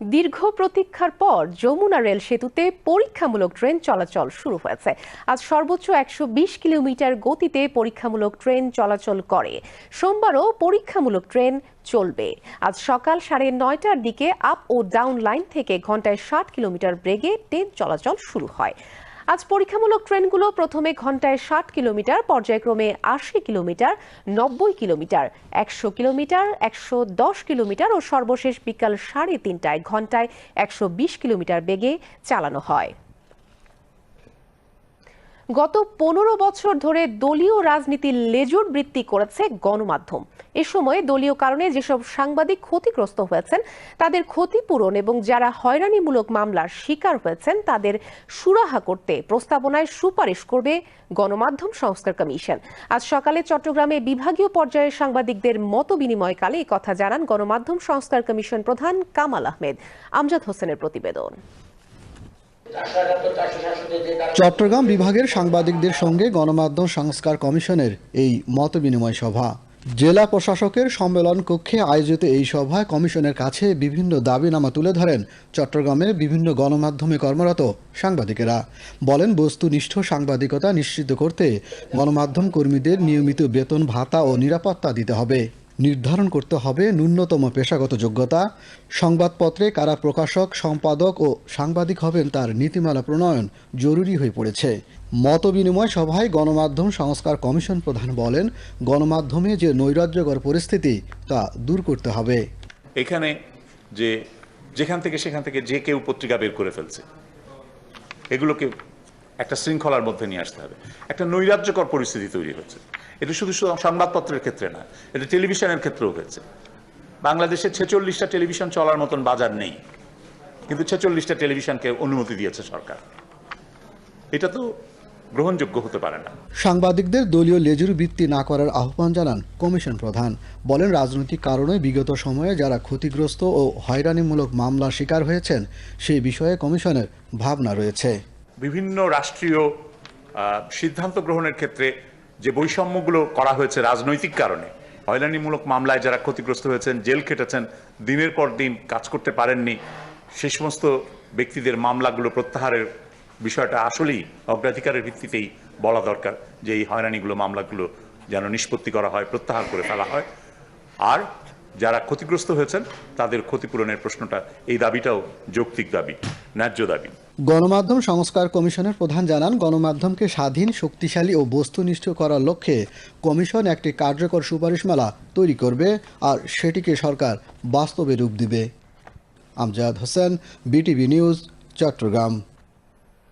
দীর্ঘ প্রতীক্ষার পর যমুনা রেল সেতুতে পরীক্ষামূলক ট্রেন চলাচল শুরু হয়েছে। আজ সর্বোচ্চ একশো বিশ কিলোমিটার গতিতে পরীক্ষামূলক ট্রেন চলাচল করে। সোমবারও পরীক্ষামূলক ট্রেন চলবে। আজ সকাল সাড়ে নয়টার দিকে আপ ও ডাউন লাইন থেকে ঘন্টায় ষাট কিলোমিটার ব্রেগে ট্রেন চলাচল শুরু হয়। আজ পরীক্ষামূলক ট্রেনগুলো প্রথমে ঘন্টায় ষাট কিলোমিটার, পর্যায়ক্রমে আশি কিলোমিটার, নব্বই কিলোমিটার, একশো কিলোমিটার, একশো দশ কিলোমিটার ও সর্বশেষ বিকাল সাড়ে তিনটায় ঘন্টায় একশো বিশ কিলোমিটার বেগে চালানো হয়। গত পনেরো বছর ধরে দলীয় রাজনীতির লেজুর বৃত্তি করেছে গণমাধ্যম। এ সময় দলীয় কারণে যেসব সাংবাদিক ক্ষতিগ্রস্ত হয়েছেন, তাদের ক্ষতিপূরণ এবং যারা হয়রানিমূলক মামলার শিকার হয়েছেন, তাদের সুরাহা করতে প্রস্তাবনায় সুপারিশ করবে গণমাধ্যম সংস্কার কমিশন। আজ সকালে চট্টগ্রামে বিভাগীয় পর্যায়ের সাংবাদিকদের মত বিনিময়কালে কথা জানান গণমাধ্যম সংস্কার কমিশন প্রধান কামাল আহমেদ। আমজাদ হোসেনের প্রতিবেদন। চট্টগ্রাম বিভাগের সাংবাদিকদের সঙ্গে গণমাধ্যম সংস্কার কমিশনের এই মত বিনিময় সভা। জেলা প্রশাসকের সম্মেলন কক্ষে আয়োজিত এই সভায় কমিশনের কাছে বিভিন্ন দাবিনামা তুলে ধরেন চট্টগ্রামের বিভিন্ন গণমাধ্যমে কর্মরত সাংবাদিকেরা। বলেন, বস্তুনিষ্ঠ সাংবাদিকতা নিশ্চিত করতে গণমাধ্যম কর্মীদের নিয়মিত বেতন, ভাতা ও নিরাপত্তা দিতে হবে। নির্ধারণ করতে হবে ন্যূনতম পেশাগত যোগ্যতা। সংবাদপত্রে কারা প্রকাশক, সম্পাদক ও সাংবাদিক হবেন তার নীতিমালা প্রণয়ন জরুরি হয়ে পড়েছে। মত বিনিময় সভায় গণমাধ্যম সংস্কার কমিশন প্রধান বলেন, গণমাধ্যমে যে নৈরাজ্যকর পরিস্থিতি, তা দূর করতে হবে। এখানে যে, যেখান থেকে সেখান থেকে যে কেউ পত্রিকা বের করে ফেলছে, এগুলোকে একটা শৃঙ্খলার মধ্যে নিয়ে আসতে হবে। একটা নৈরাজ্যকর পরিস্থিতি তৈরি হচ্ছে। এটা শুধু সংবাদপত্রের ক্ষেত্রে না, এটা টেলিভিশনের ক্ষেত্রেও হয়েছে। বাংলাদেশে ছেচল্লিশটা টেলিভিশন চলার মতন বাজার নেই, কিন্তু ছেচল্লিশটা টেলিভিশনকে অনুমতি দিয়েছে সরকার। এটা তো গ্রহণযোগ্য হতে পারে না। সাংবাদিকদের দলীয় লেজুর বৃত্তি না করার আহ্বান জানান কমিশন প্রধান। বলেন, রাজনৈতিক কারণে বিগত সময়ে যারা ক্ষতিগ্রস্ত ও হয়রানিমূলক মামলার শিকার হয়েছেন, সেই বিষয়ে কমিশনের ভাবনা রয়েছে। বিভিন্ন রাষ্ট্রীয় সিদ্ধান্ত গ্রহণের ক্ষেত্রে যে বৈষম্যগুলো করা হয়েছে রাজনৈতিক কারণে, হয়রানিমূলক মামলায় যারা ক্ষতিগ্রস্ত হয়েছেন, জেল খেটেছেন, দিনের পর দিন কাজ করতে পারেননি, সে সমস্ত ব্যক্তিদের মামলাগুলো প্রত্যাহারের বিষয়টা আসলেই অগ্রাধিকারের ভিত্তিতেই বলা দরকার যে এই হয়রানিগুলো, মামলাগুলো যেন নিষ্পত্তি করা হয়, প্রত্যাহার করে ফেলা হয়। আর যারা ক্ষতিগ্রস্ত হয়েছেন, তাদের ক্ষতিপূরণের প্রশ্নটা, এই দাবিটাও যৌক্তিক দাবি, ন্যায্য দাবি। গণমাধ্যম সংস্কার কমিশনের প্রধান জানান, গণমাধ্যমকে স্বাধীন, শক্তিশালী ও বস্তুনিষ্ঠ করার লক্ষ্যে কমিশন একটি কার্যকর সুপারিশমালা তৈরি করবে আর সেটিকে সরকার বাস্তবে রূপ দিবে। Amjad Hossain, BTV news, Chittagong.